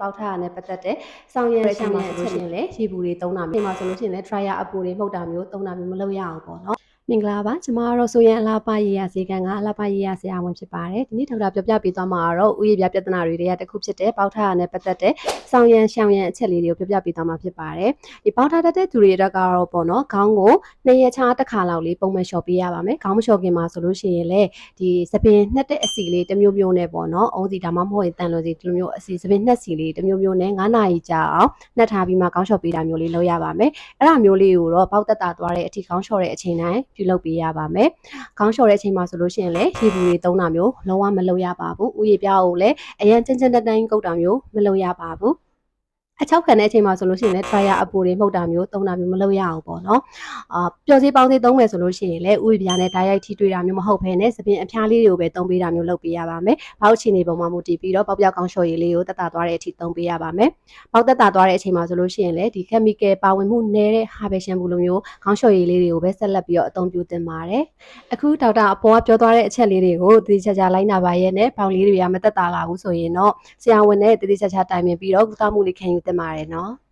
ပေါက်ထားရတဲ့ပတ်သက်တဲ့စောင်းရတဲ့ချက်မှာဆိုလို့ရှိရင်လည်းရေဘူးတွေသုံးတာမျိုးဒီမှာဆိုလို့ရှိရင်လည်း dryer အပူတွေမှုတ်တာမျိုးသုံးတာမျိုးမလုပ်ရအောင်ပေါ့နော် မင်္ဂလာပါကျွန်မကတော့ဆိုရင်အလားပါရေရစေကန်ကအလားပါရေရဆရာဝန်ဖြစ်ပါတယ်ဒီနေ့ဒေါက်တာပြောပြပေးသွားမှာကတော့ဥယျာဉ်ပြပြဿနာတွေတွေကတစ်ခုဖြစ်တဲ့ပေါက်ထားရတဲ့ပတ်သက်တဲ့စောင်းရရှောင်းရအချက်လေးတွေကိုပြောပြပေးသွားမှာဖြစ်ပါတယ်ဒီပေါက်ထားတတ်တဲ့သူတွေအတွက်ကတော့ပေါ့နော်ခေါင်းကိုနှစ်ရက်ချာတစ်ခါလောက်လေးပုံမှန်လျှော်ပေးရပါမယ်ခေါင်းမလျှော်ခင်မှာဆိုလို့ရှိရင်လည်းဒီသပင်နှက်တဲ့အစီလေးတစ်မျိုးမျိုးနဲ့ပေါ့နော်အုံးစီဒါမှမဟုတ်ရင်တန်လို့စီဒီလိုမျိုးအစီသပင်နှက်စီလေးတစ်မျိုးမျိုးနဲ့9နာရီကြာအောင်နှက်ထားပြီးမှခေါင်းလျှော်ပေးတာမျိုးလေးလုပ်ရပါမယ်အဲ့ဒါမျိုးလေးကိုတော့ပေါက်တက်တာသွားတဲ့အထိခေါင်းလျှော်တဲ့အချိန်တိုင်းပြုလုပ်ပေးရပါမယ်ခေါင်းလျှော်တဲ့အချိန်မှာဆိုလို့ရှိရင်လည်းရေဘူးတွေသုံးတာမျိုးလုံးဝမလုပ်ရပါဘူးဥယျာဉ်ပြားကိုလည်းအရင်ချင်းချင်းတတိုင်းကုတ်တာမျိုးမလုပ်ရပါဘူး အချောက်ခံတဲ့အချိန်မှာဆိုလို့ရှိရင်လည်း dryer အပူတွေမှုတ်တာမျိုးသုံးတာမျိုးမလုပ်ရအောင်ပေါ့နော်အာပျော်စေးပေါင်းစေးသုံးမယ်ဆိုလို့ရှိရင်လည်းဥယျာဉ်ပြားနဲ့ဓာတ်ရိုက်ထိတွေ့တာမျိုးမဟုတ်ဘဲနဲ့သပင်အဖျားလေးတွေကိုပဲသုံးပေးတာမျိုးလုပ်ပေးရပါမယ်။ဘောက်ချီနေပုံမှာမူတည်ပြီးတော့ပေါက်ပြောက်ကောင်းလျှော်ရည်လေးကိုတက်တာသွားတဲ့အထိသုံးပေးရပါမယ်။ပေါက်တက်တာသွားတဲ့အချိန်မှာဆိုလို့ရှိရင်လည်းဒီ chemical ပါဝင်မှုနည်းတဲ့ herbal shampoo လိုမျိုးကောင်းလျှော်ရည်လေးတွေကိုပဲဆက်လက်ပြီးတော့အသုံးပြုသင့်ပါတယ်။အခုဒေါက်တာအပေါ်ကပြောသွားတဲ့အချက်လေးတွေကိုတတိချာချာလိုက်နာပါရဲ့နဲ့ပေါင်လေးတွေကမတက်တာလာဘူးဆိုရင်တော့ဆရာဝန်နဲ့တတိချာချာတိုင်ပင်ပြီးတော့ကုသမှုလေးခံယူသင့်ပါတယ်နော်။